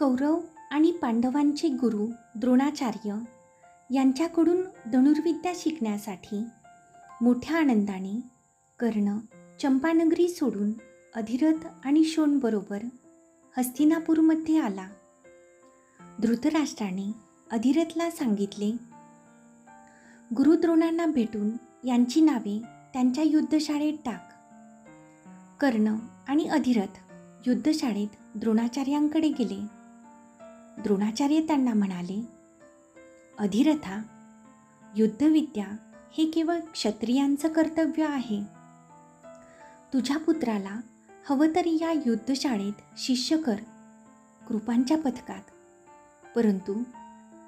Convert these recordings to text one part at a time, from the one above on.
कौरव आणि पांडवांचे गुरु द्रोणाचार्य यांच्याकडून धनुर्विद्या शिकण्यासाठी मोठ्या आनंदाने कर्ण चंपानगरी सोडून अधिरथ आणि शोणबरोबर हस्तिनापूरमध्ये आला. धृतराष्ट्राने अधिरथला सांगितले गुरुद्रोणांना भेटून यांची नावे त्यांच्या युद्धशाळेत टाक. कर्ण आणि अधिरथ युद्धशाळेत द्रोणाचार्यांकडे गेले. द्रोणाचार्य त्यांना म्हणाले अधिरथा युद्धविद्या हे केवळ क्षत्रियांचं कर्तव्य आहे. तुझ्या पुत्राला हवं तरी या युद्धशाळेत शिष्य कर कृपांच्या पथकात. परंतु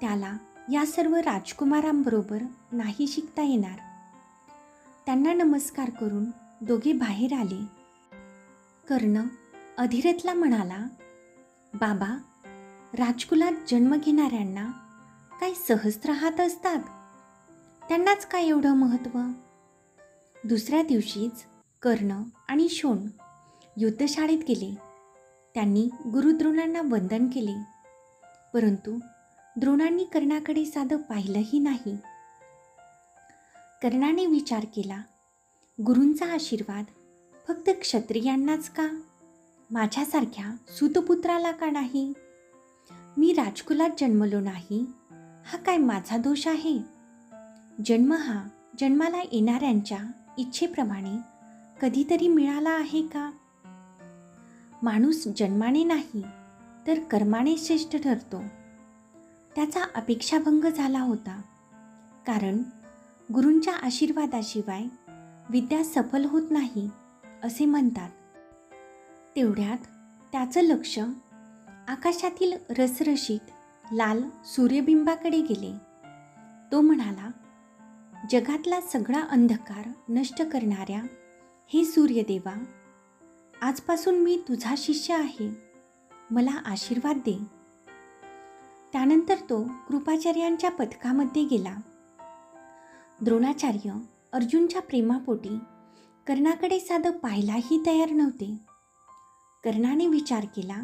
त्याला या सर्व राजकुमारांबरोबर नाही शिकता येणार. त्यांना नमस्कार करून दोघे बाहेर आले. कर्ण अधिरथला म्हणाला बाबा राजकुलात जन्म घेणाऱ्यांना काय सहस्त्र हात असतात. त्यांनाच काय एवढं महत्त्व दुसऱ्या दिवशीच कर्ण आणि शोण युद्धशाळेत गेले. त्यांनी गुरुद्रोणांना वंदन केले. परंतु द्रोणांनी कर्णाकडे साधं पाहिलंही नाही. कर्णाने विचार केला गुरूंचा आशीर्वाद फक्त क्षत्रियांनाच का? माझ्यासारख्या सुतपुत्राला का नाही? मी राजकुलात जन्मलो नाही. हा काय माझा दोष आहे? जन्म हा जन्माला येणाऱ्यांच्या इच्छेप्रमाणे कधीतरी मिळाला आहे का? माणूस जन्माने नाही तर कर्माने श्रेष्ठ ठरतो. त्याचा अपेक्षाभंग झाला होता. कारण गुरूंच्या आशीर्वादाशिवाय विद्या सफल होत नाही असे म्हणतात. तेवढ्यात त्याचं लक्ष आकाशातील रसरशीत लाल सूर्यबिंबाकडे गेले. तो म्हणाला जगातला सगळा अंधकार नष्ट करणाऱ्या हे सूर्यदेवा आजपासून मी तुझा शिष्य आहे. मला आशीर्वाद दे. त्यानंतर तो कृपाचार्यांच्या पथकामध्ये गेला. द्रोणाचार्य अर्जुनच्या प्रेमापोटी कर्णाकडे साधं पाहायलाही तयार नव्हते. कर्णाने विचार केला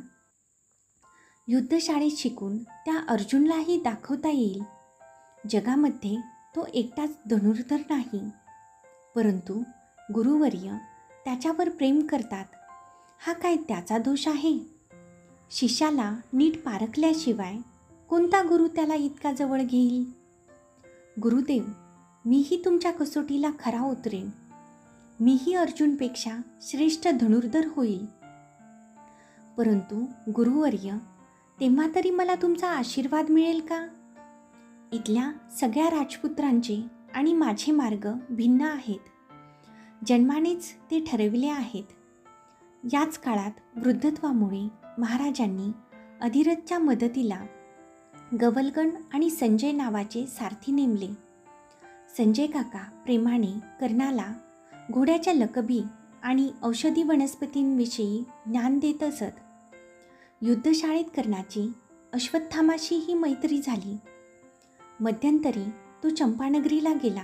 युद्धशाळेत शिकून त्या अर्जुनलाही दाखवता येईल. जगामध्ये तो एकटाच धनुर्धर नाही. परंतु गुरुवर्य त्याच्यावर प्रेम करतात. हा काय त्याचा दोष आहे? शिष्याला नीट पारखल्याशिवाय कोणता गुरु त्याला इतका जवळ घेईल? गुरुदेव मीही तुमच्या कसोटीला खरा उतरेन. मीही अर्जुनपेक्षा श्रेष्ठ धनुर्धर होईल. परंतु गुरुवर्य तेव्हा तरी मला तुमचा आशीर्वाद मिळेल का? इथल्या सगळ्या राजपुत्रांचे आणि माझे मार्ग भिन्न आहेत. जन्मानेच ते ठरविले आहेत. याच काळात वृद्धत्वामुळे महाराजांनी अधिरथच्या मदतीला गवलगण आणि संजय नावाचे सारथी नेमले. संजय काका प्रेमाने कर्णाला घोड्याच्या लकबी आणि औषधी वनस्पतींविषयी ज्ञान देत असत. युद्धशाळेत कर्णाची अश्वत्थामाशी ही मैत्री झाली. मध्यंतरी तो चंपानगरीला गेला.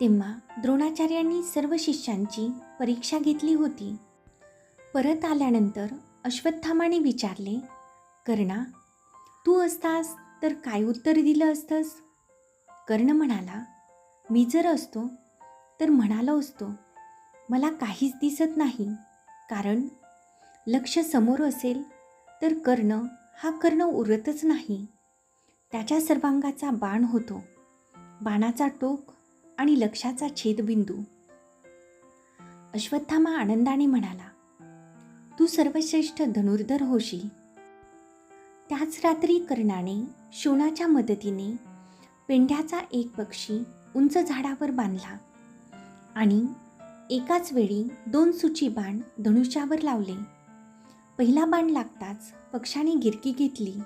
तेव्हा द्रोणाचार्यांनी सर्व शिष्यांची परीक्षा घेतली होती. परत आल्यानंतर अश्वत्थामाने विचारले कर्णा तू असतास तर काय उत्तर दिलं असतंस? कर्ण म्हणाला मी जर असतो तर म्हणालो असतो. मला काहीच दिसत नाही. कारण लक्ष समोर असेल तर कर्ण हा कर्ण उरतच नाही. त्याच्या सर्वांगाचा बाण होतो. बाणाचा टोक आणि लक्षाचा छेदबिंदू. अश्वत्थामा आनंदाने म्हणाला तू सर्वश्रेष्ठ धनुर्धर होशील. त्याच रात्री कर्णाने शोणाच्या मदतीने पेंढ्याचा एक पक्षी उंच झाडावर बांधला आणि एकाच वेळी दोन सुची बाण धनुष्यावर लावले. पहिला बाण लागताच पक्षाने गिरकी घेतली.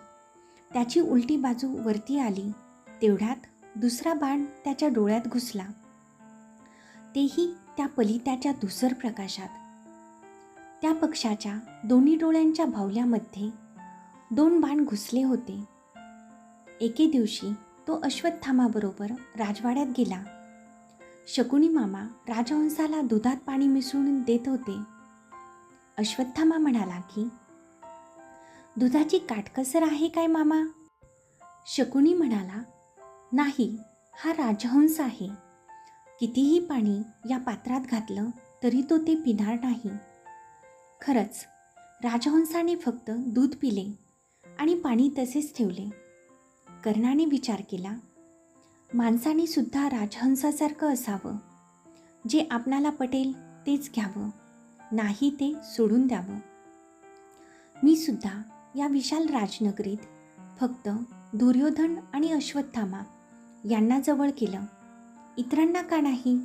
त्याची उलटी बाजू वरती आली. तेवढ्यात दुसरा बाण त्याच्या डोळ्यात घुसला. तेही त्या पलित्याच्या धुसर प्रकाशात. त्या पक्षाच्या दोन्ही डोळ्यांच्या भावल्यामध्ये दोन बाण घुसले होते. एके दिवशी तो अश्वत्थामाबरोबर राजवाड्यात गेला. शकुनी मामा राजहंसाला दुधात पाणी मिसळून देत होते. अश्वत्थामा म्हणाला की दुधाची काटकसर आहे काय मामा? शकुनी म्हणाला नाही हा राजहंस आहे. कितीही पाणी या पात्रात घातलं तरी तो ते पिणार नाही. खरंच राजहंसाने फक्त दूध पिले आणि पाणी तसेच ठेवले. कर्णाने विचार केला माणसाने सुद्धा राजहंसासारखं असावं. जे आपणाला पटेल तेच घ्यावं. नाही ते सोडून द्यावं. मी सुद्धा या विशाल राजनगरीत फक्त दुर्योधन आणि अश्वत्थामा यांना जवळ केलं. इतरांना का नाही?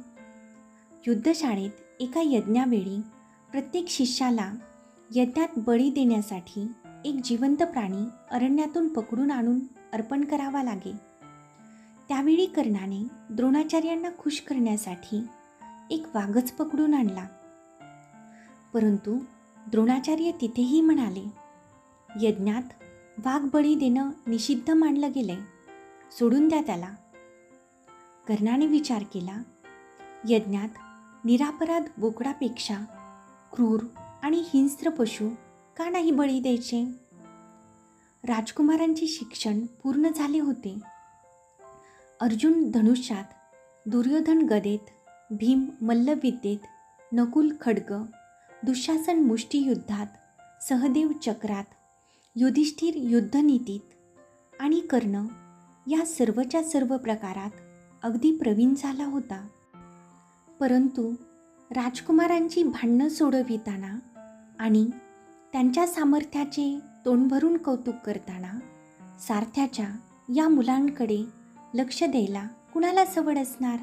युद्धशाळेत एका यज्ञावेळी प्रत्येक शिष्याला यज्ञात बळी देण्यासाठी एक जिवंत प्राणी अरण्यातून पकडून आणून अर्पण करावा लागे. त्यावेळी कर्णाने द्रोणाचार्यांना खुश करण्यासाठी एक वाघच पकडून आणला. परंतु द्रोणाचार्य तिथेही म्हणाले यज्ञात वाघ बळी देणं निषिद्ध मानलं गेलंय सोडून द्या त्याला. कर्णाने विचार केला यज्ञात निरापराध बोकडापेक्षा क्रूर आणि हिंस्त्र पशु का नाही बळी द्यायचे? राजकुमारांचे शिक्षण पूर्ण झाले होते. अर्जुन धनुष्यात दुर्योधन गदेत भीम मल्लविद्येत नकुल खड्ग दुःशासन मुष्टियुद्धात सहदेव चक्रात युधिष्ठिर युद्धनीतीत आणि कर्ण या सर्वच्या सर्व प्रकारात अगदी प्रवीण झाला होता. परंतु राजकुमारांची भांडणं सोडविताना आणि त्यांच्या सामर्थ्याचे तोंडभरून कौतुक करताना सारथ्याच्या या मुलांकडे लक्ष द्यायला कुणाला सवड असणार?